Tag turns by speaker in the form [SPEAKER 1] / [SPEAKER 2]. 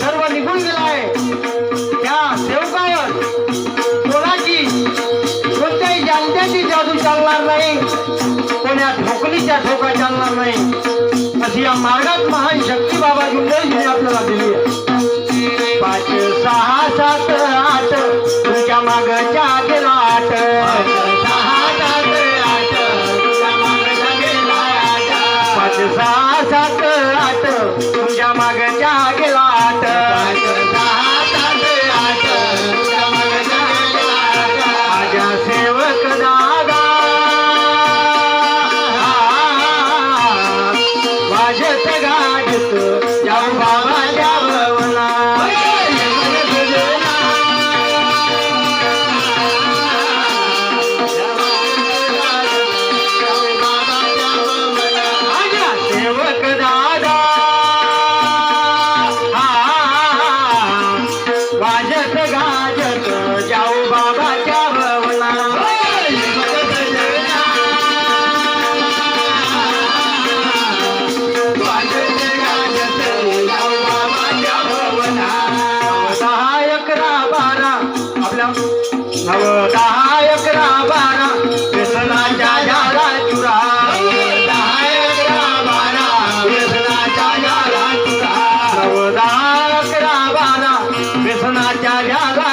[SPEAKER 1] सर्व निघून गेलाय. त्या सेवकावर कोणाची कोणत्याही जानत्याची जादू चालणार नाही. कोण्या ठोकलीच्या ठोका चालणार नाही. अशी या मार्गात महान शक्ती बाबा आपल्याला दिली आहे. पाच सहा सात आठ तुमच्या मागच्या गेला आठ
[SPEAKER 2] सहा सात आठ तुमच्या मागच्या गेला
[SPEAKER 1] pegar. आपल्या नव दहा अकरा व्यसनाच्या झाला चुरा। नव दहा व्यसनाच्या झाला